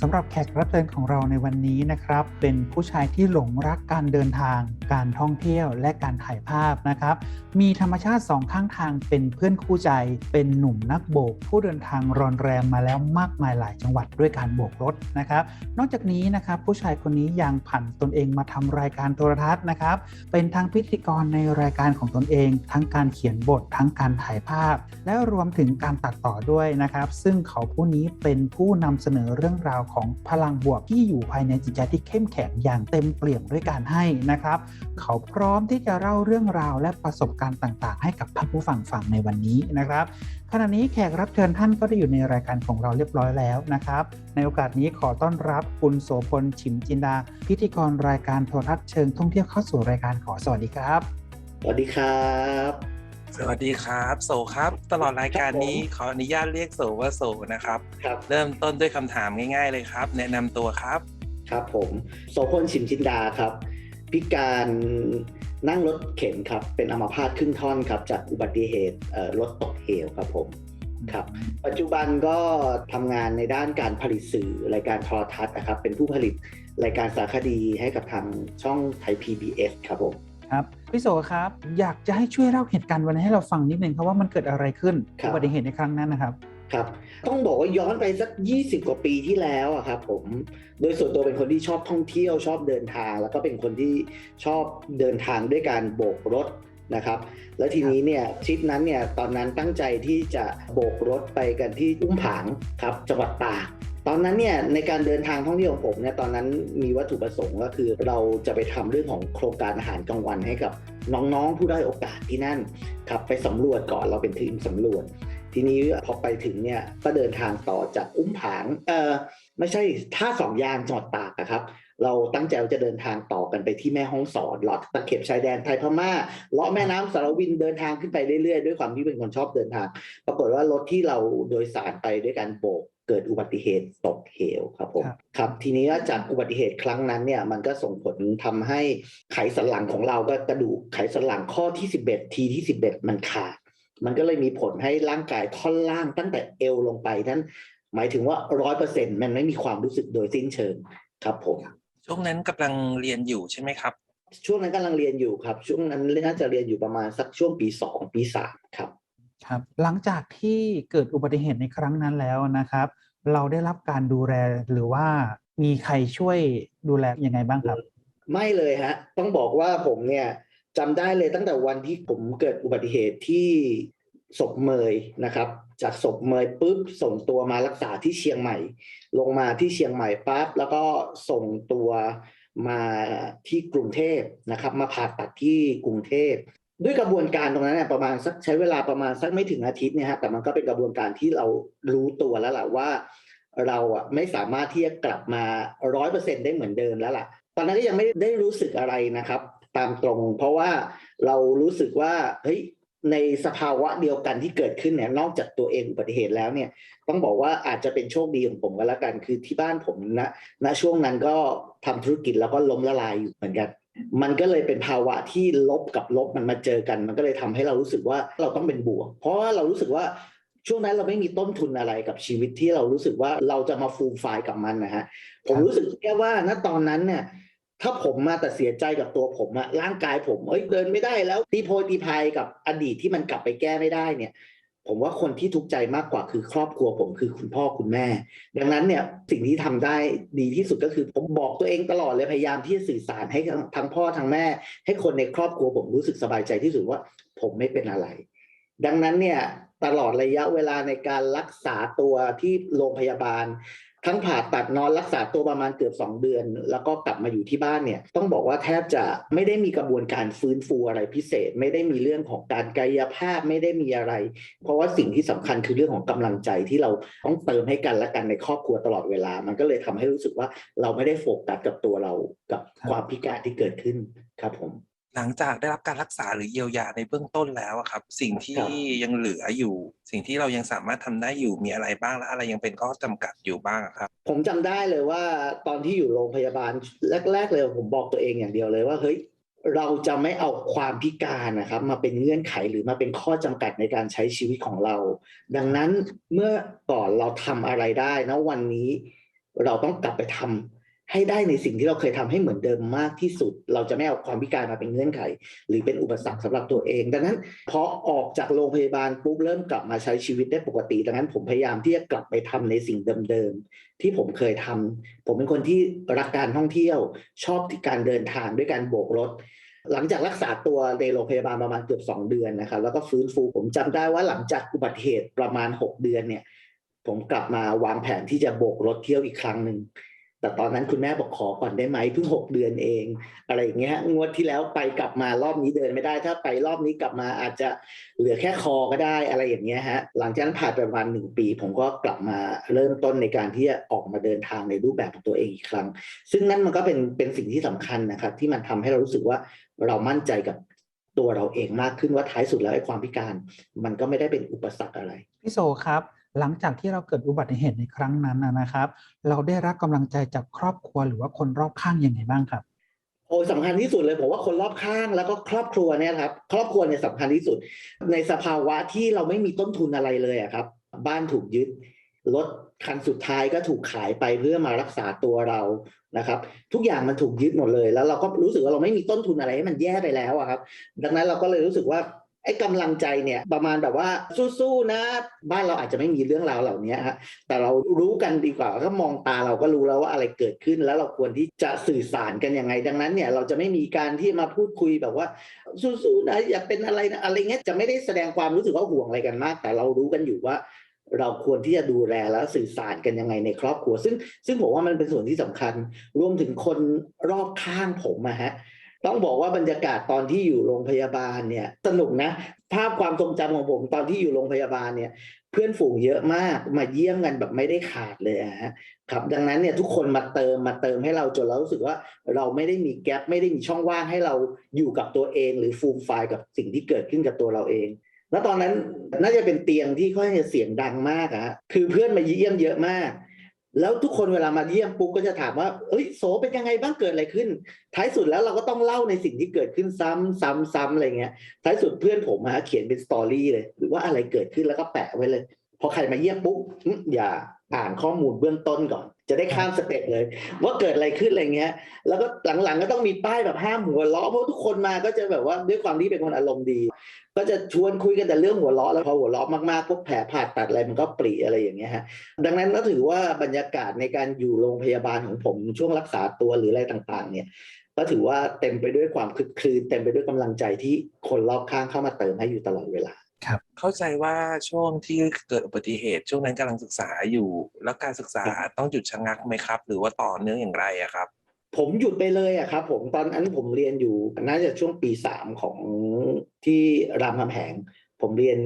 สำหรับแขกรับเชิญของเราในวันนี้นะครับ เป็นผู้ชายที่หลงรักการเดินทาง การท่องเที่ยวและการถ่ายภาพนะครับ มีธรรมชาติสองข้างทางเป็นเพื่อนคู่ใจ เป็นหนุ่มนักโบก ผู้เดินทางรอนแรมมาแล้วมากมายหลายจังหวัดด้วยการโบกรถนะครับ นอกจากนี้นะครับผู้ชายคนนี้ยังผันตนเองมาทำรายการโทรทัศน์นะครับ เป็นทั้งพิธีกรในรายการของตนเอง ทั้งการเขียนบททั้งการถ่ายภาพ และรวมถึงการตัดต่อด้วยนะครับ ซึ่งเขาผู้นี้เป็นผู้นำเสนอเรื่องราวของพลังบวกที่อยู่ภายในจิตใจที่เข้มแข็งอย่างเต็มเปี่ยมด้วยการให้นะครับ เขาพร้อมที่จะเล่าเรื่องราวและประสบการณ์ต่างๆ ให้กับท่านผู้ฟังฟังในวันนี้นะครับขณะนี้แขกรับเชิญท่านก็ได้อยู่ในรายการของเราเรียบร้อยแล้วนะครับ ในโอกาสนี้ขอต้อนรับคุณโสพลฉิมจินดา พิธีกรรายการโทรทัศน์เชิงท่องเที่ยวเข้าสู่รายการขอสวัสดีครับ สวัสดีครับ สวัสดีครับ โสครับ ตลอดรายการนี้ขออนุญาตเรียกโสว่าโสนะครับ ครับเริ่มต้นด้วยคำถามง่าย ๆ เลยครับ แนะนำตัวครับ ครับผมโสพลชิมจินดาครับ พิการนั่งรถเข็นครับ เป็นอัมพาตครึ่งท่อนครับ จากอุบัติเหตุเอ่อรถตกเหวครับผม ครับ ปัจจุบันก็ทำงานในด้านการผลิตสื่อรายการโทรทัศน์นะครับ เป็นผู้ผลิตรายการสารคดีให้กับทางช่องไทย PBS ครับผม ครับพี่โสครับ อยากจะให้ช่วยเล่าเหตุการณ์วันนี้ให้เราฟังนิดนึงครับว่ามันเกิดอะไรขึ้นครับอุบัติเหตุในครั้งนั้นนะครับครับต้องบอกว่าย้อนไปสัก 20 กว่าปีที่แล้วอะครับผมโดยส่วนตัวเป็นคนที่ชอบท่องเที่ยวชอบเดินทาง แล้วก็เป็นคนที่ชอบเดินทางด้วยการโบกรถนะครับ แล้วทีนี้เนี่ยทริปนั้นเนี่ยตอนนั้นตั้งใจที่จะโบกรถไปกันที่อุ้มผางครับจังหวัดตาก ตอนนั้นเนี่ยในการเดินทางท่องเที่ยวของผมเนี่ยตอนนั้นมีวัตถุประสงค์ก็คือ เราจะไปทำเรื่องของโครงการอาหารกลางวันให้กับน้องๆ ผู้ได้อยโอกาสที่นั่นครับไปสำรวจก่อนเราเป็นทีมสำรวจ ทีนี้พอไปถึงเนี่ยก็เดินทางต่อจากอุ้มผางเออไม่ใช่ท่าสองยางจังหวัดตากครับ เราตั้งใจว่าจะเดินทางต่อกันไปที่แม่ฮ่องสอนเลาะตะเข็บชายแดนไทยพม่าเลาะแม่น้ำสารวินเดินทางขึ้นไปเรื่อยๆ ด้วยความที่เป็นคนชอบเดินทาง ปรากฏว่ารถที่เราโดยสารไปด้วยการโบกเกิดอุบัติเหตุตกเหวครับผมครับครับทีนี้จากอุบัติเหตุครั้งนั้นเนี่ยมันก็ส่งผลทำให้ไขสันหลังของเราก็กระดูกไขสันหลังข้อที่ 11 ทีที่ 11 มันขาดมันก็เลยมีผลให้ร่างกายท่อนล่างตั้งแต่เอวลงไปนั้น หมายถึงว่าร้อยเปอร์เซ็นมันไม่มีความรู้สึกโดยสิ้นเชิงครับผม ช่วงนั้นกำลังเรียนอยู่ใช่ไหมครับ ช่วงนั้นกำลังเรียนอยู่ครับ ช่วงนั้นน่าจะเรียนอยู่ประมาณสักช่วงปีสองปีสามครับ ครับหลังจากที่เกิดอุบัติเหตุในครั้งนั้นแล้วนะครับ เราได้รับการดูแลหรือว่ามีใครช่วยดูแลยังไงบ้างครับ ไม่เลยฮะ ต้องบอกว่าผมเนี่ยจำได้เลยตั้งแต่วันที่ผมเกิดอุบัติเหตุที่ศพเมยนะครับ จากศพเมยปุ๊บส่งตัวมารักษาที่เชียงใหม่ ลงมาที่เชียงใหม่ปั๊บแล้วก็ส่งตัวมาที่กรุงเทพนะครับ มาผ่าตัดที่กรุงเทพด้วยกระบวนการตรงนั้นเนี่ยประมาณสักใช้เวลาประมาณสักไม่ถึงอาทิตย์เนี่ยฮะแต่มันก็เป็นกระบวนการที่เรารู้ตัวแล้วล่ะว่า เราอะไม่สามารถที่จะกลับมาร้อยเปอร์เซ็นได้เหมือนเดิมแล้วล่ะ ตอนนั้นก็ยังไม่ได้รู้สึกอะไรนะครับ ตามตรง เพราะว่าเรารู้สึกว่าเฮ้ย ในสภาวะเดียวกันที่เกิดขึ้นเนี่ยนอกจากตัวเองอุบัติเหตุแล้วเนี่ยต้องบอกว่าอาจจะเป็นโชคดีของผมก็แล้วกัน คือที่บ้านผมนะณช่วงนั้นก็ทำธุรกิจแล้วก็ล้มละลายอยู่เหมือนกัน มันก็เลยเป็นภาวะที่ลบกับลบมันมาเจอกัน มันก็เลยทำให้เรารู้สึกว่าเราต้องเป็นบวก เพราะว่าเรารู้สึกว่าช่วงนั้นเราไม่มีต้นทุนอะไรกับชีวิตที่เรารู้สึกว่าเราจะมาฟูมไฟล์กับมันนะฮะผมรู้สึกแค่ว่าณตอนนั้นเนี่ย ถ้าผมมาแต่เสียใจกับตัวผมอะร่างกายผมเอ้ยเดินไม่ได้แล้วตีโพยตีพายกับอดีตที่มันกลับไปแก้ไม่ได้เนี่ย ผมว่าคนที่ทุกข์ใจมากกว่าคือครอบครัวผมคือคุณพ่อคุณแม่ ดังนั้นเนี่ยสิ่งที่ทำได้ดีที่สุดก็คือผมบอกตัวเองตลอดเลยพยายามที่จะสื่อสารให้ทางทั้งพ่อทั้งแม่ ให้คนในครอบครัวผมรู้สึกสบายใจที่สุดว่า ผมไม่เป็นอะไร ดังนั้นเนี่ยตลอดระยะเวลาในการรักษาตัวที่โรงพยาบาล ทั้งผ่าตัดนอนรักษาตัวประมาณเกือบ 2 เดือน แล้วก็กลับมาอยู่ที่บ้านเนี่ยต้องบอกว่าแทบจะไม่ได้มีกระบวนการฟื้นฟูอะไรพิเศษ ไม่ได้มีเรื่องของการกายภาพไม่ได้มีอะไร เพราะว่าสิ่งที่สำคัญคือเรื่องของกำลังใจที่เราต้องเติมให้กันและกันในครอบครัวตลอดเวลา มันก็เลยทำให้รู้สึกว่าเราไม่ได้โฟกัสกับตัวเรากับความพิการที่เกิดขึ้นครับผม หลังจากได้รับการรักษาหรือเยียวยาในเบื้องต้นแล้วอะครับ สิ่งที่ครับยังเหลืออยู่ สิ่งที่เรายังสามารถทำได้อยู่มีอะไรบ้างและอะไรยังเป็นข้อจำกัดอยู่บ้างอะครับ ผมจำได้เลยว่าตอนที่อยู่โรงพยาบาลแรก ๆ เลยผมบอกตัวเองอย่างเดียวเลยว่าเฮ้ยเราจะไม่เอาความพิการนะครับ มาเป็นเงื่อนไขหรือมาเป็นข้อจำกัดในการใช้ชีวิตของเรา ดังนั้นเมื่อก่อนเราทำอะไรได้นะวันนี้ เราต้องกลับไปทำ ให้ได้ในสิ่งที่เราเคยทำให้เหมือนเดิมมากที่สุด เราจะไม่เอาความพิการมาเป็นเงื่อนไข หรือเป็นอุปสรรคสำหรับตัวเอง ดังนั้นพอออกจากโรงพยาบาลปุ๊บเริ่มกลับมาใช้ชีวิตได้ปกติ ดังนั้นผมพยายามที่จะกลับไปทำในสิ่งเดิมๆที่ผมเคยทำผมเป็นคนที่รักการท่องเที่ยว ชอบที่การเดินทางด้วยการโบกรถหลังจากรักษาตัวในโรงพยาบาลประมาณเกือบ2 เดือนนะครับแล้วก็ฟื้นฟูผมจำได้ว่าหลังจากอุบัติเหตุประมาณ 6 เดือนเนี่ย ผมกลับมาวางแผนที่จะโบกรถเที่ยวอีกครั้งหนึ่ง แต่ตอนนั้นคุณแม่บอกขอก่อนได้ไหมเพิ่ง6เดือนเอง อะไรอย่างเงี้ยงวดที่แล้วไปกลับมารอบนี้เดินไม่ได้ ถ้าไปรอบนี้กลับมาอาจจะเหลือแค่คอก็ได้อะไรอย่างเงี้ยฮะหลังจากนั้นผ่านไปประมาณหนึ่งปี ผมก็กลับมาเริ่มต้นในการที่จะออกมาเดินทางในรูปแบบของตัวเองอีกครั้ง ซึ่งนั่นมันก็เป็นเป็นสิ่งที่สำคัญนะครับ ที่มันทำให้เรารู้สึกว่าเรามั่นใจกับตัวเราเองมากขึ้นว่าท้ายสุดแล้วไอ้ความพิการ มันก็ไม่ได้เป็นอุปสรรคอะไรพี่โซครับ หลังจากที่เราเกิดอุบัติเหตุในครั้งนั้นนะครับ เราได้รับกำลังใจจากครอบครัวหรือว่าคนรอบข้างยังไงบ้างครับโอ้ยสำคัญที่สุดเลยผมว่าคนรอบข้างแล้วก็ครอบครัวเนี่ยครับ ครอบครัวเนี่ยสำคัญที่สุด ในสภาวะที่เราไม่มีต้นทุนอะไรเลยอะครับ บ้านถูกยึดรถคันสุดท้ายก็ถูกขายไปเพื่อมารักษาตัวเรานะครับ ทุกอย่างมันถูกยึดหมดเลย แล้วเราก็รู้สึกว่าเราไม่มีต้นทุนอะไรให้มันแย่ไปแล้วอะครับ ดังนั้นเราก็เลยรู้สึกว่า ไอ้กำลังใจเนี่ยประมาณแบบว่าสู้ๆนะ บ้านเราอาจจะไม่มีเรื่องราวเหล่านี้ฮะแต่เรารู้กันดีกว่าก็มองตาเราก็รู้แล้วว่าอะไรเกิดขึ้นแล้วเราควรที่จะสื่อสารกันยังไง ดังนั้นเนี่ยเราจะไม่มีการที่มาพูดคุยแบบว่าสู้ๆนะอย่าเป็นอะไรนะอะไรเงี้ยจะไม่ได้แสดงความรู้สึกว่าห่วงอะไรกันมาก แต่เรารู้กันอยู่ว่าเราควรที่จะดูแลและสื่อสารกันยังไงในครอบครัว ซึ่งซึ่งผมว่ามันเป็นส่วนที่สำคัญ รวมถึงคนรอบข้างผมอะฮะ ต้องบอกว่าบรรยากาศตอนที่อยู่โรงพยาบาลเนี่ยสนุกนะ ภาพความทรงจำของผมตอนที่อยู่โรงพยาบาลเนี่ย เพื่อนฝูงเยอะมากมาเยี่ยมกันแบบไม่ได้ขาดเลยฮะครับ ดังนั้นเนี่ยทุกคนมาเติมมาเติมให้เราจนเรารู้สึกว่าเราไม่ได้มีแกลบไม่ได้มีช่องว่างให้เราอยู่กับตัวเอง หรือฟูมไฟล์กับสิ่งที่เกิดขึ้นกับตัวเราเองแล้วตอนนั้นน่าจะเป็นเตียงที่ค่อนข้างจะเสียงดังมากอะฮะคือเพื่อนมาเยี่ยมเยอะมาก แล้วทุกคนเวลามาเยี่ยมปุ๊บก็จะถามว่า เอ้ยโสเป็นยังไงบ้างเกิดอะไรขึ้น ท้ายสุดแล้วเราก็ต้องเล่าในสิ่งที่เกิดขึ้นซ้ำซ้ำซ้ำอะไรเงี้ย ท้ายสุดเพื่อนผมฮะเขียนเป็นสตอรี่เลย หรือว่าอะไรเกิดขึ้นแล้วก็แปะไว้เลย พอใครมาเยี่ยมปุ๊บอืมอย่าอ่านข้อมูลเบื้องต้นก่อน จะได้ข้ามสเต็ปเลย ว่าเกิดอะไรขึ้นอะไรเงี้ย แล้วก็หลังๆก็ต้องมีป้ายแบบห้ามหัวเราะเพราะทุกคนมาก็จะแบบว่าด้วยความที่เป็นคนอารมณ์ดี ก็จะชวนคุยกันแต่เรื่องหัวเราะแล้วพอหัวเราะมากๆพวกแผลผ่าตัดอะไรมันก็ปริอะไรอย่างเงี้ยฮะดังนั้นก็ถือว่าบรรยากาศในการอยู่โรงพยาบาลของผมช่วงรักษาตัวหรืออะไรต่างๆ เนี่ย ก็ถือว่าเต็มไปด้วยความคลึกคลืนเต็มไปด้วยกำลังใจที่คนรอบข้างเข้ามาเติมให้อยู่ตลอดเวลาเข้าใจว่าช่วงที่เกิดอุบัติเหตุ ช่วงนั้นกำลังศึกษาอยู่ แล้วการศึกษาต้องหยุดชะงักไหมครับ หรือว่าต่อเนื่องอย่างไรอะครับ ผมหยุดไปเลยอะครับผมตอนนั้นผมเรียนอยู่น่าจะช่วงปีสามของที่รามคำแหง ผมเรียน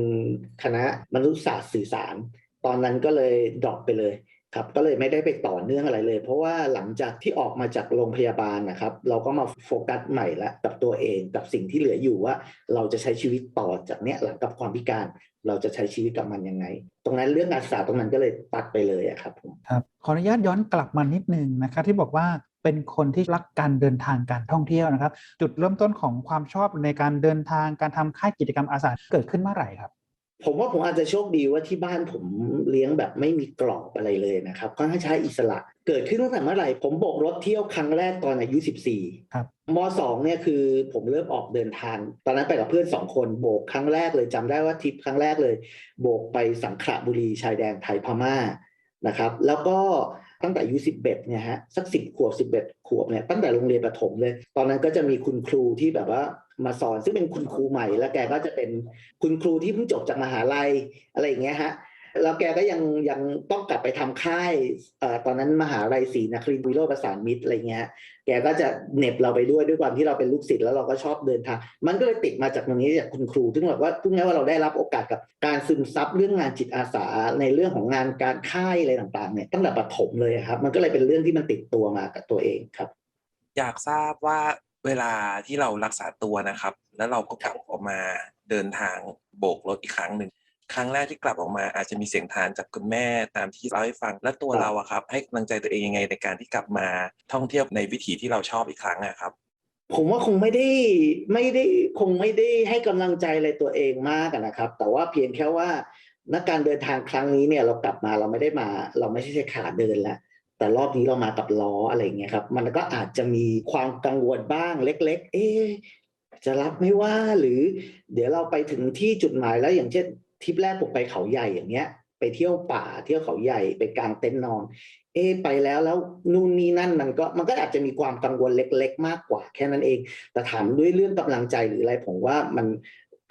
คณะมนุษยศาสตร์สื่อสาร ตอนนั้นก็เลยดรอปไปเลยครับก็เลยไม่ได้ไปต่อเนื่องอะไรเลย เพราะว่าหลังจากที่ออกมาจากโรงพยาบาลนะครับ เราก็มาโฟกัสใหม่ละกับตัวเองกับสิ่งที่เหลืออยู่ว่า เราจะใช้ชีวิตต่อจากเนี้ยหลังกับความพิการ เราจะใช้ชีวิตกับมันยังไง ตรงนั้นเรื่องการศึกษาตรงนั้นก็เลยตัดไปเลยครับผมครับขออนุญาตย้อนกลับมานิดนึงนะครับที่บอกว่า เป็นคนที่รักการเดินทางการท่องเที่ยวนะครับ จุดเริ่มต้นของความชอบในการเดินทางการทำค่ายกิจกรรมอาสาเกิดขึ้นเมื่อไหร่ครับ ผมว่าผมอาจจะโชคดีว่าที่บ้านผมเลี้ยงแบบไม่มีกรอบอะไรเลยนะครับค่อนข้างใช้อิสระ เกิดขึ้นตั้งแต่เมื่อไหร่ ผมโบกรถเที่ยวครั้งแรกตอนอายุ 14ครับมสองเนี่ยคือผมเริ่มออกเดินทาง ตอนนั้นไปกับเพื่อนสองคนโบกครั้งแรกเลยจำได้ว่าทริปครั้งแรกเลย โบกไปสังขละบุรีชายแดนไทยพม่านะครับ แล้วก็ ตั้งแต่อายุสิบเบ็ดเนี่ยฮะสักสิบขวบสิบเบ็ดขวบเนี่ยตั้งแต่โรงเรียนประถมเลย ตอนนั้นก็จะมีคุณครูที่แบบว่ามาสอนซึ่งเป็นคุณครูใหม่แล้วแกก็จะเป็นคุณครูที่เพิ่งจบจากมหาลัยอะไรอย่างเงี้ยฮะ แล้วแกก็ยังยังต้องกลับไปทำค่ายอตอนนั้นมหาลัยศรีนครินทร์วิโรประสานมิตรอะไรเงี้ย แกก็จะเหน็บเราไปด้วยด้วยความที่เราเป็นลูกศิษย์แล้วเราก็ชอบเดินทาง มันก็เลยติดมาจากตรงนี้จากคุณครู ซึ่งแบบว่าพูดง่ายว่าเราได้รับโอกาสกับการซึมซับเรื่องงานจิตอาสาในเรื่องของงานการค่ายอะไรต่างๆเนี่ยตั้งแต่ประถมเลยครับ มันก็เลยเป็นเรื่องที่มันติดตัวมากับตัวเองครับ อยากทราบว่าเวลาที่เรารักษาตัวนะครับ แล้วเราก็กลับออกมาเดินทางโบกรถอีกครั้งหนึ่ง ครั้งแรกที่กลับออกมาอาจจะมีเสียงทานจากคุณแม่ตามที่เล่าให้ฟัง และตัวเราอะครับให้กำลังใจตัวเองยังไงในการที่กลับมาท่องเที่ยวในวิถีที่เราชอบอีกครั้งอะครับผมว่าคงไม่ได้ไม่ได้คงไม่ได้ให้กำลังใจอะไรตัวเองมากอะนะครับ แต่ว่าเพียงแค่ว่านักการเดินทางครั้งนี้เนี่ยเรากลับมาเราไม่ได้มา เราไม่ใช่ใช้ขาเดินแล้วแต่รอบนี้เรามากับล้ออะไรอย่างเงี้ยครับ มันก็อาจจะมีความกังวลบ้างเล็ก ๆ เอ๊ะจะรับไม่ว่าหรือ เดี๋ยวเราไปถึงที่จุดหมายแล้วอย่างเช่น ทริปแรกผมไปเขาใหญ่อย่างเงี้ย ไปเที่ยวป่าเที่ยวเขาใหญ่ไปกางเต็นท์นอน เอะไปแล้วแล้วนู่นนี่นั่นมันก็มันก็อาจจะมีความกังวลเล็ก ๆ มากกว่าแค่นั้นเอง แต่ถามด้วยเรื่องกำลังใจหรืออะไรผมว่ามัน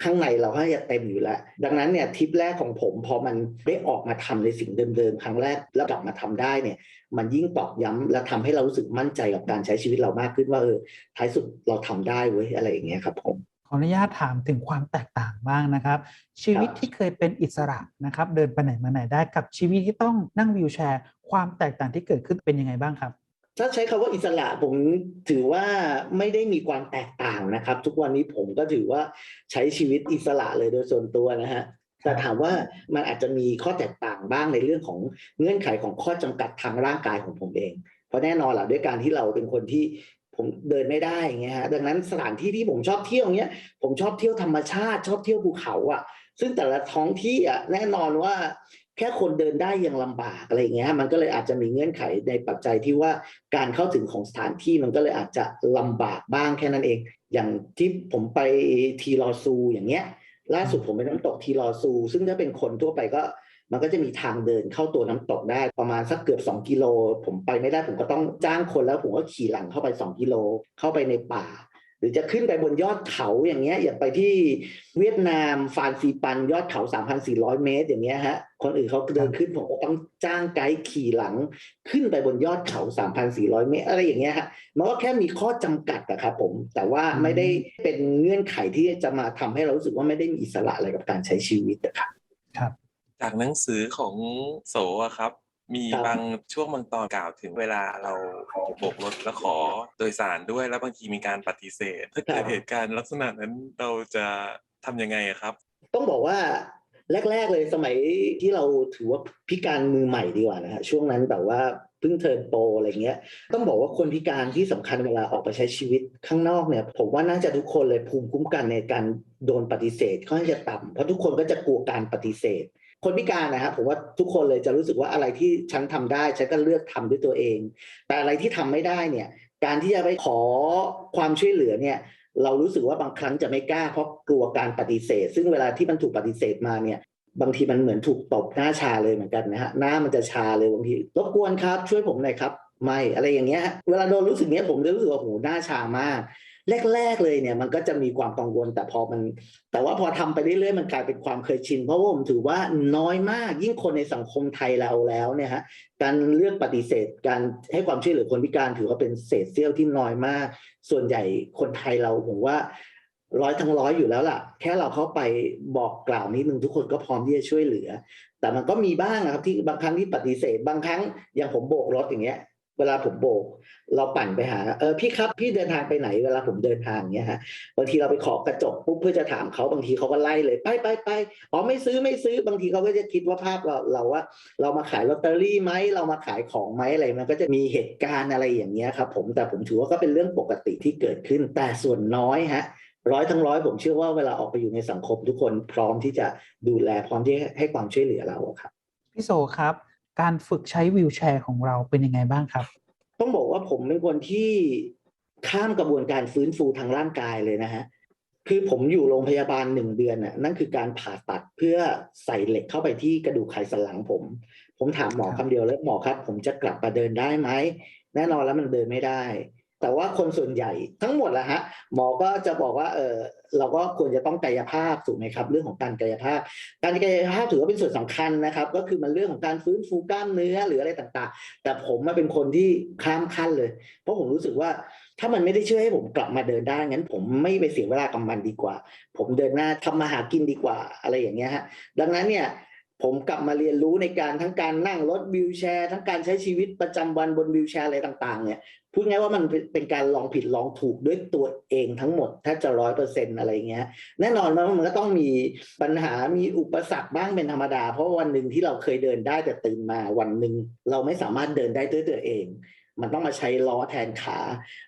ข้างในเราให้เต็มอยู่แล้ว ดังนั้นเนี่ยทริปแรกของผมพอมันได้ออกมาทำในสิ่งเดิมๆครั้งแรกแล้วกลับมาทำได้เนี่ย มันยิ่งตอกย้ำและทำให้เรารู้สึกมั่นใจกับการใช้ชีวิตเรามากขึ้นว่าเออท้ายสุดเราทำได้เว้ยอะไรอย่างเงี้ยครับผม ออนุญาตถามถึงความแตกต่างบ้างนะครับ ชีวิตที่เคยเป็นอิสระนะครับ เดินไปไหนมาไหนได้กับชีวิตที่ต้องนั่งวีลแชร์ ความแตกต่างที่เกิดขึ้นเป็นยังไงบ้างครับถ้าใช้คำว่าอิสระผมถือว่าไม่ได้มีความแตกต่างนะครับ ทุกวันนี้ผมก็ถือว่าใช้ชีวิตอิสระเลยโดยส่วนตัวนะฮะแต่ถามว่ามันอาจจะมีข้อแตกต่างบ้างในเรื่องของเงื่อนไขของข้อจำกัดทางร่างกายของผมเอง เพราะแน่นอนแหละด้วยการที่เราเป็นคนที่ ผมเดินไม่ได้ไงฮะดังนั้นสถานที่ที่ผมชอบเที่ยวเนี้ยผมชอบเที่ยวธรรมชาติ ชอบเที่ยวภูเขาอะ ซึ่งแต่ละท้องที่อะแน่นอนว่าแค่คนเดินได้ยังลำบากอะไรเงี้ย มันก็เลยอาจจะมีเงื่อนไขในปัจจัยที่ว่าการเข้าถึงของสถานที่มันก็เลยอาจจะลำบากบ้างแค่นั้นเอง อย่างที่ผมไปทีรอซูอย่างเงี้ย ล่าสุดผมไปน้ำตกทีรอซู ซึ่งถ้าเป็นคนทั่วไปก็ มันก็จะมีทางเดินเข้าตัวน้ำตกได้ประมาณสักเกือบ 2 กิโล ผมไปไม่ได้ผมก็ต้องจ้างคนแล้วผมก็ขี่หลังเข้าไป 2 กิโลเข้าไปในป่า หรือจะขึ้นไปบนยอดเขาอย่างเงี้ยอย่างไปที่เวียดนามฟานซีปันยอดเขา 3,400 เมตร อย่างเงี้ยฮะคนอื่นเขาเดินขึ้นผมก็ต้องจ้างไกด์ขี่หลัง ขึ้นไปบนยอดเขา 3,400 เมตร อะไรอย่างเงี้ยฮะมันก็แค่มีข้อจำกัดอะครับผมแต่ว่าไม่ได้เป็นเงื่อนไขที่จะมาทำให้เรารู้สึกว่าไม่ได้มีอิสระอะไรกับการใช้ชีวิตอะครับ จากหนังสือของโสอะครับ มีครับ บางช่วงบางตอนกล่าวถึงเวลาเราโบกรถแล้วขอโดยสารด้วยแล้วบางทีมีการปฏิเสธ ถ้าเกิดเหตุการณ์ลักษณะนั้นเราจะทำยังไงอะครับ ต้องบอกว่าแรก ๆ เลยสมัยที่เราถือว่าพิการมือใหม่ดีกว่านะฮะช่วงนั้นแบบว่าเพิ่งเทิร์นโปรอะไรเงี้ย ต้องบอกว่าคนพิการที่สำคัญเวลาออกไปใช้ชีวิตข้างนอกเนี่ย ผมว่าน่าจะทุกคนเลยภูมิคุ้มกันในการโดนปฏิเสธค่อนข้างจะต่ำเพราะทุกคนก็จะกลัวการปฏิเสธ คนพิการนะครับผมว่าทุกคนเลยจะรู้สึกว่าอะไรที่ฉันทำได้ฉันก็เลือกทำด้วยตัวเอง แต่อะไรที่ทำไม่ได้เนี่ย การที่จะไปขอความช่วยเหลือเนี่ย เรารู้สึกว่าบางครั้งจะไม่กล้าเพราะกลัวการปฏิเสธ ซึ่งเวลาที่มันถูกปฏิเสธมาเนี่ย บางทีมันเหมือนถูกตบหน้าชาเลยเหมือนกันนะฮะหน้ามันจะชาเลยบางทีรบกวนครับ ช่วยผมหน่อยครับ ไม่อะไรอย่างเงี้ย เวลาโดนรู้สึกเนี้ยผมจะรู้สึกว่าโหหน้าชามาก แรก ๆ เลยเนี่ยมันก็จะมีความกังวลแต่พอมัน แต่ว่าพอทำไปเรื่อยๆมันกลายเป็นความเคยชิน เพราะว่าผมถือว่าน้อยมาก ยิ่งคนในสังคมไทยเราแล้วเนี่ยฮะการเลือกปฏิเสธการให้ความช่วยเหลือคนพิการถือว่าเป็นเศษเสี้ยวที่น้อยมาก ส่วนใหญ่คนไทยเราผมว่าร้อยทั้งร้อยอยู่แล้วล่ะ แค่เราเข้าไปบอกกล่าวนิดนึงทุกคนก็พร้อมที่จะช่วยเหลือ แต่มันก็มีบ้างนะครับที่บางครั้งที่ปฏิเสธบางครั้งอย่างผมโบกรถอย่างเงี้ย เวลาผมโบก เราปั่นไปหาเออพี่ครับพี่เดินทางไปไหน เวลาผมเดินทางเงี้ยฮะบางทีเราไปขอกระจกปุ๊บเพื่อจะถามเขาบางทีเขาก็ไล่เลยไปไปไปอ๋อไม่ซื้อไม่ซื้อบางทีเขาก็จะคิดว่าภาพเราเราว่า เรามาขายลอตเตอรี่ไหมเรามาขายของไหมอะไรมันก็จะมีเหตุการณ์อะไรอย่างเงี้ยครับผมแต่ผมถือว่าก็เป็นเรื่องปกติที่เกิดขึ้น แต่ส่วนน้อยฮะร้อยทั้งร้อยผมเชื่อว่าเวลาออกไปอยู่ในสังคมทุกคนพร้อมที่จะดูแลพร้อมที่ให้ความช่วยเหลือเราครับพี่โสครับ การฝึกใช้วีลแชร์ของเราเป็นยังไงบ้างครับ ต้องบอกว่าผมเป็นคนที่ข้ามกระบวนการฟื้นฟูทางร่างกายเลยนะฮะคือผมอยู่โรงพยาบาลหนึ่งเดือนน่ะนั่นคือการผ่าตัดเพื่อใส่เหล็กเข้าไปที่กระดูกไขสันหลังผม ผมถามหมอครับคำเดียวแล้วหมอครับ ผมจะกลับมาเดินได้ไหมแน่นอนแล้วมันเดินไม่ได้ แต่ว่าคนส่วนใหญ่ทั้งหมดแหละฮะหมอก็จะบอกว่าเออเราก็ควรจะต้องกายภาพถูกไหมครับ เรื่องของการกายภาพ การกายภาพถือว่าเป็นส่วนสำคัญนะครับ ก็คือมันเรื่องของการฟื้นฟูกล้ามเนื้อหรืออะไรต่างๆ แต่ผมมาเป็นคนที่ข้ามขั้นเลย เพราะผมรู้สึกว่าถ้ามันไม่ได้ช่วยให้ผมกลับมาเดินได้งั้น ผมไม่ไปเสียเวลากับมันดีกว่า ผมเดินหน้าทำมาหากินดีกว่าอะไรอย่างเงี้ยฮะดังนั้นเนี่ย ผมกลับมาเรียนรู้ในการทั้งการนั่งรถวิวแชร์ทั้งการใช้ชีวิตประจำวันบนวิวแชร์อะไรต่างๆเนี่ยพูดง่ายว่ามันเป็นเป็นการลองผิดลองถูกด้วยตัวเองทั้งหมดแทบจะร้อยเปอร์เซ็นต์อะไรเงี้ยแน่นอนว่ามันก็ต้องมีปัญหามีอุปสรรคบ้างเป็นธรรมดา เพราะวันหนึ่งที่เราเคยเดินได้แต่ตื่นมาวันหนึ่งเราไม่สามารถเดินได้ด้วยตัวเอง มันต้องมาใช้ล้อแทนขา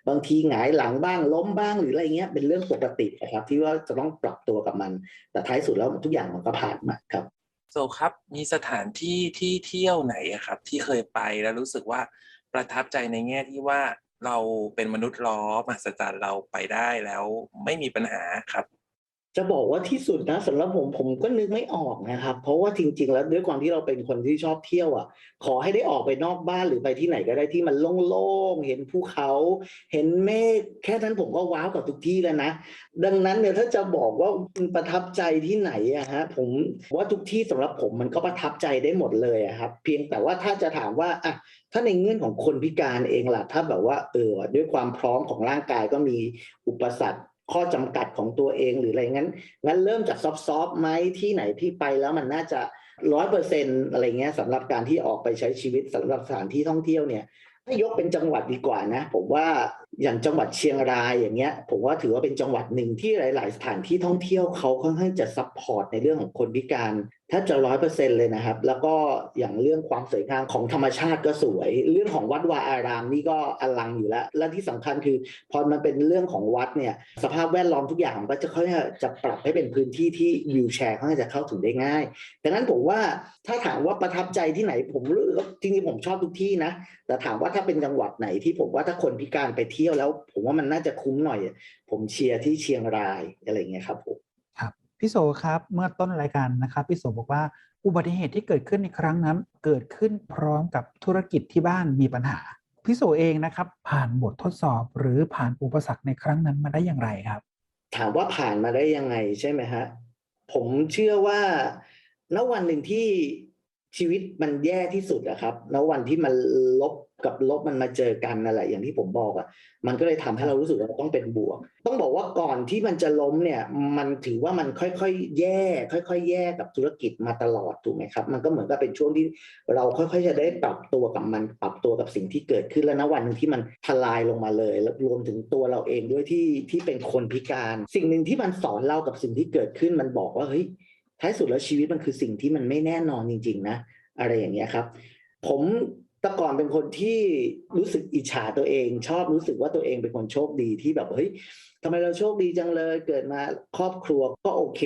บางทีหงายหลังบ้างล้มบ้างหรืออะไรเงี้ยเป็นเรื่องปกตินะครับ ที่ว่าจะต้องปรับตัวกับมัน แต่ท้ายสุดแล้วทุกอย่างมันก็ผ่านมาครับ โซครับ มีสถานที่ที่เที่ยวไหนอะครับ ที่เคยไปแล้วรู้สึกว่าประทับใจในแง่ที่ว่าเราเป็นมนุษย์ล้อมหัศจรรย์เราไปได้แล้วไม่มีปัญหาครับ จะบอกว่าที่สุดนะสำหรับผมผมก็นึกไม่ออกนะครับ เพราะว่าจริง ๆ แล้วด้วยความที่เราเป็นคนที่ชอบเที่ยวอะ ขอให้ได้ออกไปนอกบ้านหรือไปที่ไหนก็ได้ที่มันโล่งๆเห็นภูเขา เห็นเมฆแค่นั้นผมก็ว้าวกับทุกที่แล้วนะ ดังนั้นเนี่ยถ้าจะบอกว่าประทับใจที่ไหนอะฮะผมว่าทุกที่สำหรับผมมันก็ประทับใจได้หมดเลยอะครับ เพียงแต่ว่าถ้าจะถามว่าอะถ้าในเงื่อนของคนพิการเองล่ะถ้าแบบว่าเออด้วยความพร้อมของร่างกายก็มีอุปสรรค ข้อจำกัดของตัวเองหรืออะไรงั้น งั้นเริ่มจากซอฟต์ๆไหมที่ไหนที่ไปแล้วมันน่าจะร้อยเปอร์เซ็นอะไรเงี้ยสำหรับการที่ออกไปใช้ชีวิตสำหรับสถานที่ท่องเที่ยวเนี่ยถ้ายกเป็นจังหวัดดีกว่านะ ผมว่า อย่างจังหวัดเชียงรายอย่างเงี้ยผมว่าถือว่าเป็นจังหวัดหนึ่งที่หลาย ๆ สถานที่ท่องเที่ยวเขาค่อนข้างจะซัพพอร์ตในเรื่องของคนพิการแทบจะร้อยเปอร์เซ็นเลยนะครับ แล้วก็อย่างเรื่องความสวยงามของธรรมชาติก็สวย เรื่องของวัดวาอารามนี่ก็อลังอยู่แล้ว และที่สำคัญคือพอมันเป็นเรื่องของวัดเนี่ยสภาพแวดล้อมทุกอย่างก็จะค่อยๆจะปรับให้เป็นพื้นที่ที่วิวแชร์เขาจะเข้าถึงได้ง่ายดังนั้นผมว่าถ้าถามว่าประทับใจที่ไหนผมรู้สึกว่าจริงๆผมชอบทุกที่นะแต่ถามว่าถ้าเป็นจังหวัดไหนที่ผมว่าถ้าคนพิการไปเที่ยวแล้ว ผมว่ามันน่าจะคุ้มหน่อย ผมเชียร์ที่เชียงรายอะไรอย่างเงี้ยครับผมครับพี่โสครับเมื่อต้นรายการนะครับพี่โสบอกว่าอุบัติเหตุที่เกิดขึ้นในครั้งนั้น เกิดขึ้นพร้อมกับธุรกิจที่บ้านมีปัญหาพี่โสเองนะครับ ผ่านบททดสอบหรือผ่านอุปสรรคในครั้งนั้นมาได้อย่างไรครับ ถามว่าผ่านมาได้ยังไงใช่ไหมฮะผมเชื่อว่าณวันหนึ่งที่ ชีวิตมันแย่ที่สุดอะครับณวันที่มันลบกับลบมันมาเจอกันนั่นแหละอย่างที่ผมบอกอะมันก็เลยทำให้เรารู้สึกว่าต้องเป็นบวก ต้องบอกว่าก่อนที่มันจะล้มเนี่ย มันถือว่ามันค่อยๆ แย่ ค่อย ๆ แย่กับธุรกิจมาตลอดถูกไหมครับ มันก็เหมือนกับเป็นช่วงที่เราค่อยๆจะได้ปรับตัวกับมันปรับตัวกับสิ่งที่เกิดขึ้นแล้วณวันหนึ่งที่มันทลายลงมาเลยแล้วรวมถึงตัวเราเองด้วยที่ที่เป็นคนพิการ สิ่งหนึ่งที่มันสอนเรากับสิ่งที่เกิดขึ้นมันบอกว่าเฮ้ย ท้ายสุดแล้วชีวิตมันคือสิ่งที่มันไม่แน่นอนจริง ๆ นะ อะไรอย่างเงี้ยครับ ผมแต่ก่อนเป็นคนที่รู้สึกอิจฉาตัวเอง ชอบรู้สึกว่าตัวเองเป็นคนโชคดีที่แบบเฮ้ยทำไมเราโชคดีจังเลย เกิดมาครอบครัวก็โอเค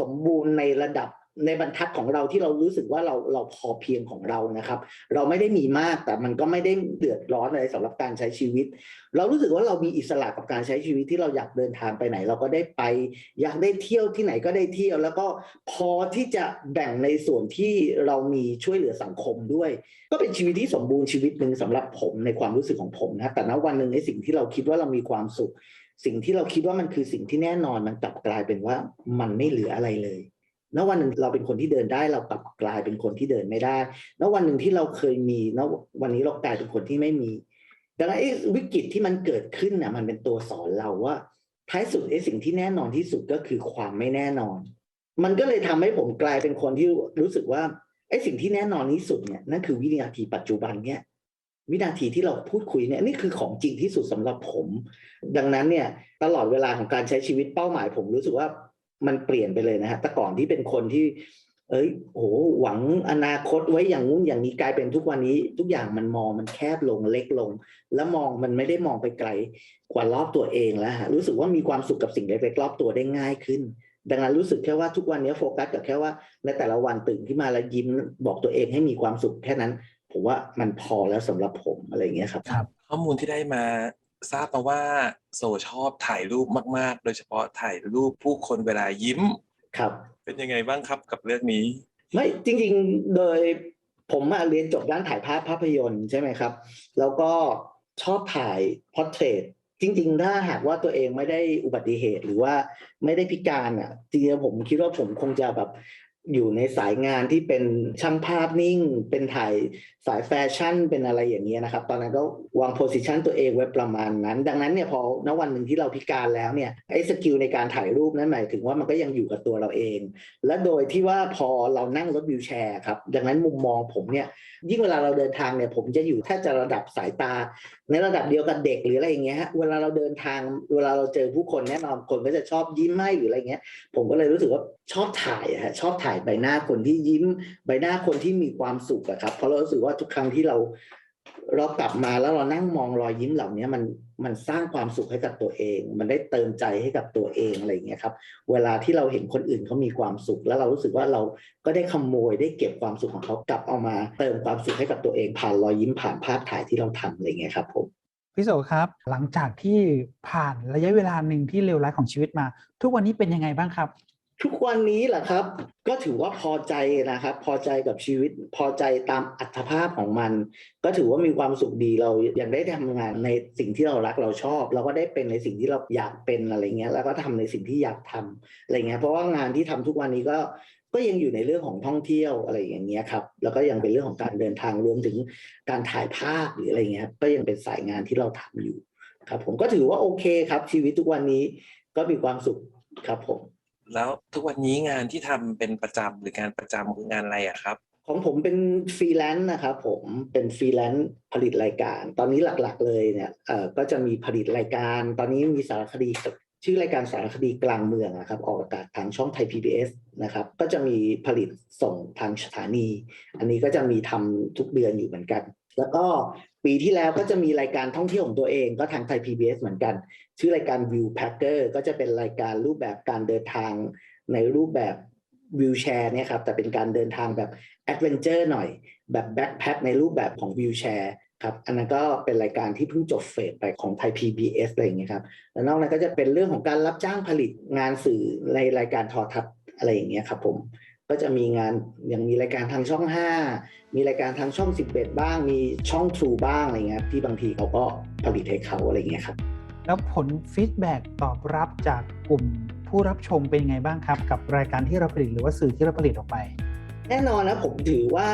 สมบูรณ์ในระดับ ในบรรทัดของเราที่เรารู้สึกว่าเราเราพอเพียงของเรานะครับ เราไม่ได้มีมากแต่มันก็ไม่ได้เดือดร้อนอะไรสำหรับการใช้ชีวิต เรารู้สึกว่าเรามีอิสระกับการใช้ชีวิตที่เราอยากเดินทางไปไหน เราก็ได้ไป อยากได้เที่ยวที่ไหนก็ได้เที่ยว แล้วก็พอที่จะแบ่งในส่วนที่เรามีช่วยเหลือสังคมด้วย ก็เป็นชีวิตที่สมบูรณ์ชีวิตหนึ่งสำหรับผมในความรู้สึกของผมนะแต่ณวันหนึ่งในสิ่งที่เราคิดว่าเรามีความสุข สิ่งที่เราคิดว่ามันคือสิ่งที่แน่นอนมันกลับกลายเป็นว่ามันไม่เหลืออะไรเลย ณวันหนึ่งเราเป็นคนที่เดินได้เรากลับกลายเป็นคนที่เดินไม่ได้ณวันหนึ่งที่เราเคยมีณวันนี้เรากลายเป็นคนที่ไม่มีดังนั้นไอ้วิกฤตที่มันเกิดขึ้นน่ะมันเป็นตัวสอนเราว่า ท้ายสุดไอ้สิ่งที่แน่นอนที่สุดก็คือความไม่แน่นอน มันก็เลยทำให้ผมกลายเป็นคนที่รู้สึกว่าไอ้สิ่งที่แน่นอนที่สุดเนี่ยนั่นคือวินาทีปัจจุบันเนี่ยวินาทีที่เราพูดคุยเนี่ยนี่คือของจริงที่สุดสำหรับผม ดังนั้นเนี่ยตลอดเวลาของการใช้ชีวิตเป้าหมาย ผมรู้สึกว่า มันเปลี่ยนไปเลยนะฮะแต่ก่อนที่เป็นคนที่ เอ้ยโหหวังอนาคตไว้อย่างงู้นอย่างนี้กลายเป็นทุกวันนี้ ทุกอย่างมันมองมันแคบลงเล็กลง แล้วมองมันไม่ได้มองไปไกลกว่ารอบตัวเองแล้วฮะรู้สึกว่ามีความสุขกับสิ่งเล็กๆรอบตัวได้ง่ายขึ้นดังนั้นรู้สึกแค่ว่าทุกวันนี้โฟกัสกับแค่ว่าในแต่ละวันตื่นขึ้นมาแล้วยิ้มบอกตัวเองให้มีความสุขแค่นั้น ผมว่ามันพอแล้วสำหรับผมอะไรอย่างเงี้ยครับครับ ข้อมูลที่ได้มา ทราบมาว่าโซชอบถ่ายรูปมาก ๆ โดยเฉพาะถ่ายรูปผู้คนเวลายิ้ม ครับ เป็นยังไงบ้างครับกับเรื่องนี้ ไม่จริง ๆ โดยผมมาเรียนจบด้านถ่ายภาพภาพยนตร์ใช่ไหมครับ แล้วก็ชอบถ่ายพอร์เทรตจริง ๆ ถ้าหากว่าตัวเองไม่ได้อุบัติเหตุหรือว่าไม่ได้พิการอะจริงๆผมคิดว่าผมคงจะแบบ อยู่ในสายงานที่เป็นช่างภาพนิ่ง เป็นถ่ายสายแฟชั่น เป็นอะไรอย่างเงี้ยนะครับ ตอนนั้นก็วางโพสิชันตัวเองไว้ประมาณนั้น ดังนั้นเนี่ยพอณวันหนึ่งที่เราพิการแล้วเนี่ยไอ้สกิลในการถ่ายรูปนั้นหมายถึงว่ามันก็ยังอยู่กับตัวเราเอง และโดยที่ว่าพอเรานั่งรถวิวแชร์ครับ ดังนั้นมุมมองผมเนี่ยยิ่งเวลาเราเดินทางเนี่ยผมจะอยู่แทบจะระดับสายตาในระดับเดียวกับเด็กหรืออะไรอย่างเงี้ยฮะเวลาเราเดินทางเวลาเราเจอผู้คนแน่นอนคนก็จะชอบยิ้มให้หรืออะไรเงี้ย ผมก็เลยรู้สึกว่าชอบถ่ายฮะชอบถ่ายใบหน้าคนที่ยิ้ม ใบหน้าคนที่มีความสุขอะครับเพราะเรารู้สึกว่าทุกครั้งที่เรา เรากลับมาแล้วเรานั่งมองรอยยิ้มเหล่านี้มันมันสร้างความสุขให้กับตัวเอง มันได้เติมใจให้กับตัวเองอะไรอย่างเงี้ยครับ เวลาที่เราเห็นคนอื่นเขามีความสุข แล้วเรารู้สึกว่าเราก็ได้ขโมยได้เก็บความสุขของเขากลับเอามา เติมความสุขให้กับตัวเองผ่านรอยยิ้มผ่านภาพถ่ายที่เราทำอะไรอย่างเงี้ยครับผมพี่โสครับ หลังจากที่ผ่านระยะเวลาหนึ่งที่เลวร้ายของชีวิตมา ทุกวันนี้เป็นยังไงบ้างครับ ทุกวันนี้แหละครับ ก็ถือว่าพอใจนะครับ พอใจกับชีวิตพอใจตามอัตภาพของมัน ก็ถือว่ามีความสุขดีเราอยังได้ทำงานในสิ่งที่เรารักเราชอบ เราก็ได้เป็นในสิ่งที่เราอยากเป็นอะไรเงี้ย แล้วก็ทำในสิ่งที่อยากทำอะไรเงี้ยเพราะว่างานที่ทำทุกวันนี้ก็ก็ยังอยู่ในเรื่องของท่องเที่ยวอะไรอย่างเงี้ยครับ แล้วก็ยังเป็นเรื่องของการเดินทางรวมถึงการถ่ายภาพหรืออะไรเงี้ยก็ยังเป็นสายงานที่เราทำอยู่ครับ ผมก็ถือว่าโอเคครับ ชีวิตทุกวันนี้ก็มีความสุขครับผม แล้วทุกวันนี้งานที่ทำเป็นประจำหรืองานประจำคืองานอะไรอะครับ ของผมเป็นฟรีแลนซ์นะครับผมเป็นฟรีแลนซ์ผลิตรายการ ตอนนี้หลักๆเลยเนี่ยเอ่อก็จะมีผลิตรายการ ตอนนี้มีสารคดีชื่อรายการสารคดีกลางเมืองนะครับ ออกอากาศทางช่องไทย PBS นะครับ ก็จะมีผลิตส่งทางสถานี อันนี้ก็จะมีทำทุกเดือนอยู่เหมือนกัน แล้วก็ปีที่แล้วก็จะมีรายการท่องเที่ยวของตัวเองก็ทางไทย PBS เหมือนกัน ชื่อรายการ View Packer ก็จะเป็นรายการรูปแบบการเดินทางในรูปแบบวิวแชร์เนี่ยครับแต่เป็นการเดินทางแบบแอดเวนเจอร์หน่อย แบบแบ็คแพคในรูปแบบของวิวแชร์ครับอันนั้นก็เป็นรายการที่เพิ่งจบเฟสไปของไทย PBS อะไรอย่างเงี้ยครับแล้วนอกนั้นก็จะเป็นเรื่องของการรับจ้างผลิตงานสื่อในรายการทอทัศน์อะไรอย่างเงี้ยครับผม ก็จะมีงานอย่างมีรายการทางช่อง 5 มีรายการทางช่อง 11 บ้าง มีช่อง True บ้างอะไรเงี้ยที่บางทีเขาก็ผลิตให้เขาอะไรอย่างเงี้ยครับแล้วผลฟีดแบ็กตอบรับจากกลุ่มผู้รับชมเป็นยังไงบ้างครับ กับรายการที่เราผลิตหรือว่าสื่อที่เราผลิตออกไป แน่นอนนะผมถือว่า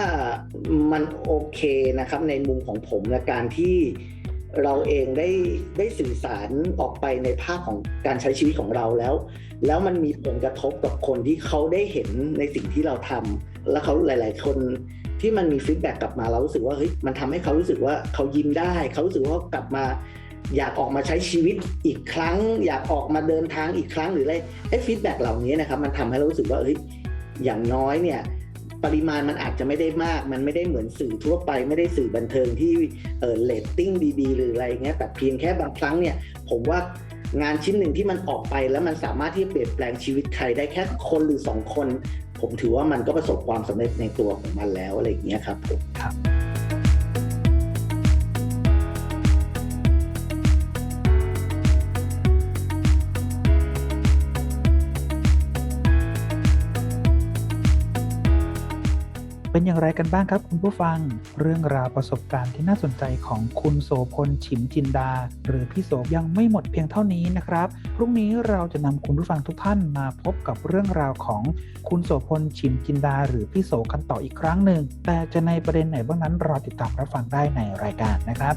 มันโอเคนะครับในมุมของผมและการที่เราเองได้ได้สื่อสารออกไปในภาพของการใช้ชีวิตของเราแล้ว แล้วมันมีผลกระทบกับคนที่เขาได้เห็นในสิ่งที่เราทำแล้วเขาหลาย ๆ คนที่มันมีฟีดแบ็กกลับมาเรารู้สึกว่าเฮ้ยมันทำให้เขารู้สึกว่าเขายิ้มได้เขารู้สึกว่ากลับมา อยากออกมาใช้ชีวิตอีกครั้ง อยากออกมาเดินทางอีกครั้งหรืออะไรไอ้ฟีดแบ็กเหล่านี้นะครับมันทำให้เรารู้สึกว่าเฮ้ยอย่างน้อยเนี่ยปริมาณมันอาจจะไม่ได้มาก มันไม่ได้เหมือนสื่อทั่วไป ไม่ได้สื่อบันเทิงที่เออเลตติ้งดีๆ หรืออะไรเงี้ย แต่เพียงแค่บางครั้งเนี่ย ผมว่า งานชิ้นหนึ่งที่มันออกไปแล้วมันสามารถที่จะเปลี่ยนแปลงชีวิตใครได้แค่คนหรือสองคน ผมถือว่ามันก็ประสบความสำเร็จในตัวของมันแล้วอะไรอย่างเงี้ยครับผม เป็นอย่างไรกันบ้างครับคุณผู้ฟัง เรื่องราวประสบการณ์ที่น่าสนใจของคุณโสพลฉิมจินดา หรือพี่โสยังไม่หมดเพียงเท่านี้นะครับ พรุ่งนี้เราจะนำคุณผู้ฟังทุกท่านมาพบกับเรื่องราวของคุณโสพลฉิมจินดา หรือพี่โสกันต่ออีกครั้งหนึ่ง แต่จะในประเด็นไหนบ้างนั้นรอติดตามรับฟังได้ในรายการนะครับ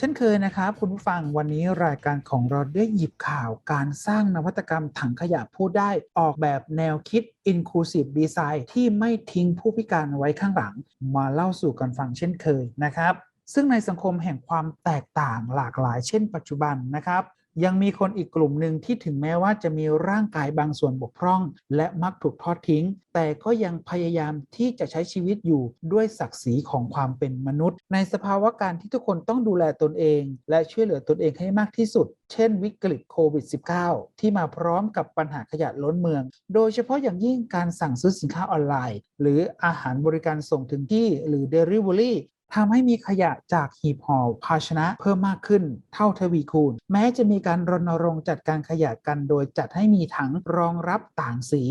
เช่นเคยนะครับคุณผู้ฟังวันนี้รายการของเราได้หยิบข่าวการสร้างนวัตกรรมถังขยะพูดได้ออกแบบแนวคิด Inclusive Design ที่ไม่ทิ้งผู้พิการไว้ข้างหลัง มาเล่าสู่กันฟังเช่นเคยนะครับซึ่งในสังคมแห่งความแตกต่างหลากหลายเช่นปัจจุบันนะครับ ยังมีคนอีกกลุ่มหนึ่งที่ถึงแม้ว่าจะมีร่างกายบางส่วนบกพร่อง และมักถูกทอดทิ้ง แต่ก็ยังพยายามที่จะใช้ชีวิตอยู่ด้วยศักดิ์ศรีของความเป็นมนุษย์ ในสภาวะการที่ทุกคนต้องดูแลตนเอง และช่วยเหลือตนเองให้มากที่สุด เช่น วิกฤตโควิด -19 ที่มาพร้อมกับปัญหาขยะล้นเมือง โดยเฉพาะอย่างยิ่งการสั่งซื้อสินค้าออนไลน์ หรืออาหารบริการส่งถึงที่หรือ Delivery ทำให้มีขยะจากหีบห่อภาชนะเพิ่มมากขึ้นเท่าทวีคูณ แม้จะมีการรณรงค์จัดการขยะกันโดยจัดให้มีถังรองรับต่างสี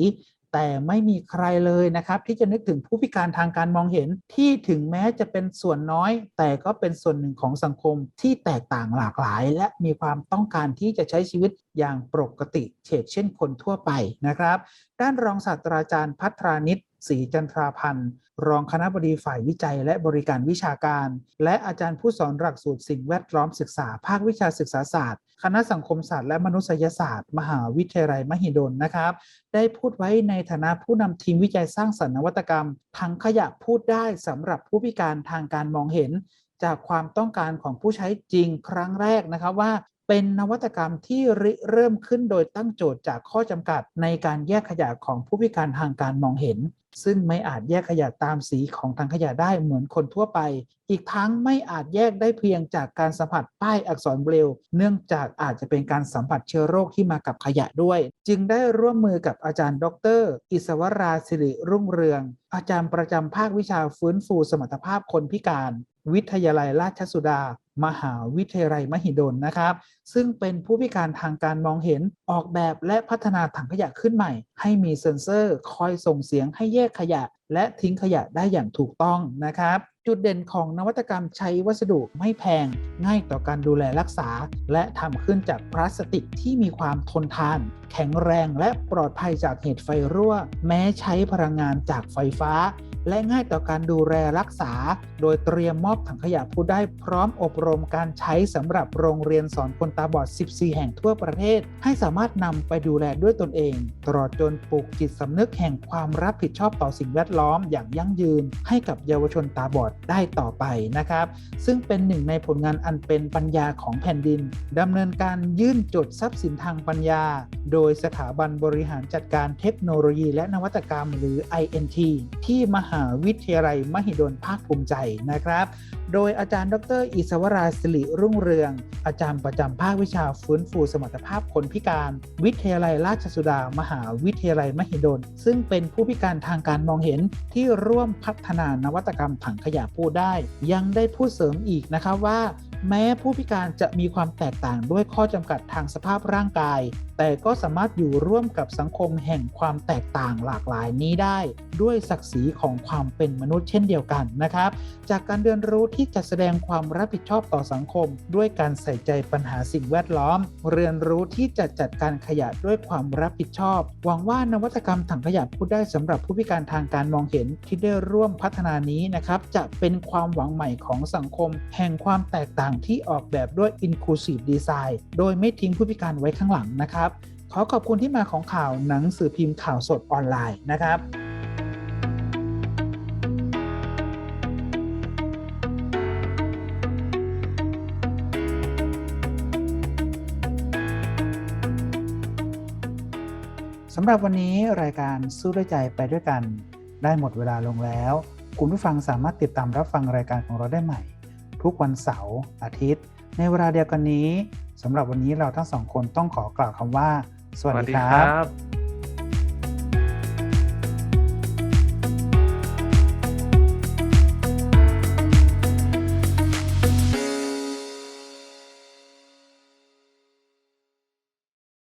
แต่ไม่มีใครเลยนะครับ ที่จะนึกถึงผู้พิการทางการมองเห็นที่ถึงแม้จะเป็นส่วนน้อย แต่ก็เป็นส่วนหนึ่งของสังคมที่แตกต่างหลากหลาย และมีความต้องการที่จะใช้ชีวิตอย่างปกติเฉกเช่นคนทั่วไปนะครับ ด้านรองศาสตราจารย์พัทรานิต ศรีจันทราพันธ์ รองคณะบดีฝ่ายวิจัยและบริการวิชาการ และอาจารย์ผู้สอนหลักสูตรสิ่งแวดล้อมศึกษา ภาควิชาศึกษาศาสตร์ คณะสังคมศาสตร์และมนุษยศาสตร์ มหาวิทยาลัยมหิดลนะครับ ได้พูดไว้ในฐานะผู้นำทีมวิจัยสร้างสรรค์นวัตกรรมถังขยะพูดได้สำหรับผู้พิการทางการมองเห็น จากความต้องการของผู้ใช้จริงครั้งแรกนะครับว่าเป็นนวัตกรรมที่ริเริ่มขึ้นโดยตั้งโจทย์จากข้อจำกัดในการแยกขยะของผู้พิการทางการมองเห็น ซึ่งไม่อาจแยกขยะตามสีของถังขยะได้เหมือนคนทั่วไป อีกทั้งไม่อาจแยกได้เพียงจากการสัมผัสป้ายอักษรเบรลเนื่องจากอาจจะเป็นการสัมผัสเชื้อโรคที่มากับขยะด้วย จึงได้ร่วมมือกับอาจารย์ ดร อิสวราสิริรุ่งเรือง อาจารย์ประจำภาควิชาฟื้นฟูสมรรถภาพคนพิการ วิทยาลัยราชสุดา มหาวิทยาลัยมหิดลนะครับ ซึ่งเป็นผู้พิการทางการมองเห็นออกแบบและพัฒนาถังขยะขึ้นใหม่ ให้มีเซ็นเซอร์คอยส่งเสียงให้แยกขยะ และทิ้งขยะได้อย่างถูกต้องนะครับจุดเด่นของนวัตกรรมใช้วัสดุไม่แพง ง่ายต่อการดูแลรักษา และทำขึ้นจากพลาสติกที่มีความทนทานแข็งแรงและปลอดภัยจากเหตุไฟรั่ว แม้ใช้พลังงานจากไฟฟ้า และง่ายต่อการดูแลรักษา โดยเตรียมมอบถังขยะผู้ได้พร้อมอบรมการใช้สำหรับโรงเรียนสอนคนตาบอด 14 แห่งทั่วประเทศ ให้สามารถนำไปดูแลด้วยตนเอง ตลอดจนปลูกจิตสำนึกแห่งความรับผิดชอบต่อสิ่งแวดล้อมอย่างยั่งยืน ให้กับเยาวชนตาบอดได้ต่อไปนะครับ ซึ่งเป็นหนึ่งในผลงานอันเป็นปัญญาของแผ่นดินดำเนินการยื่นจดทรัพย์สินทางปัญญา โดยสถาบันบริหารจัดการเทคโนโลยี และนวัตกรรมหรือ INT ที่มหาวิทยาลัยมหิดลภาคภูมิใจนะครับ โดยอาจารย์ ดร อิสวราสิริรุ่งเรือง อาจารย์ประจำภาควิชาฟื้นฟูสมรรถภาพคนพิการ วิทยาลัยราชสุดา มหาวิทยาลัยมหิดล ซึ่งเป็นผู้พิการทางการมองเห็นที่ร่วมพัฒนานวัตกรรมถังขยะพูดได้ ยังได้พูดเสริมอีกนะครับว่า แม้ผู้พิการจะมีความแตกต่างด้วยข้อจำกัดทางสภาพร่างกาย แต่ก็สามารถอยู่ร่วมกับสังคมแห่งความแตกต่างหลากหลายนี้ได้ ด้วยศักดิ์ศรีของความเป็นมนุษย์เช่นเดียวกันนะครับ จากการเรียนรู้ที่จะแสดงความรับผิดชอบต่อสังคม ด้วยการใส่ใจปัญหาสิ่งแวดล้อม เรียนรู้ที่จะจัดการขยะด้วยความรับผิดชอบ หวังว่านวัตกรรมถังขยะพูดได้สำหรับผู้พิการทางการมองเห็นที่ได้ร่วมพัฒนานี้นะครับจะเป็นความหวังใหม่ของสังคม แห่งความแตกต่างที่ออกแบบด้วย inclusive design โดยไม่ทิ้งผู้พิการไว้ข้างหลังนะครับ ขอขอบคุณที่มาของข่าวหนังสือพิมพ์ข่าวสดออนไลน์นะครับสำหรับวันนี้รายการสู้ด้วยใจไปด้วยกัน ได้หมดเวลาลงแล้ว คุณผู้ฟังสามารถติดตามรับฟังรายการของเราได้ใหม่ ทุกวันเสาร์อาทิตย์ ในเวลาเดียวกันนี้สำหรับวันนี้เราทั้งสองคนต้องขอกล่าวคำว่า สวัสดีครับบ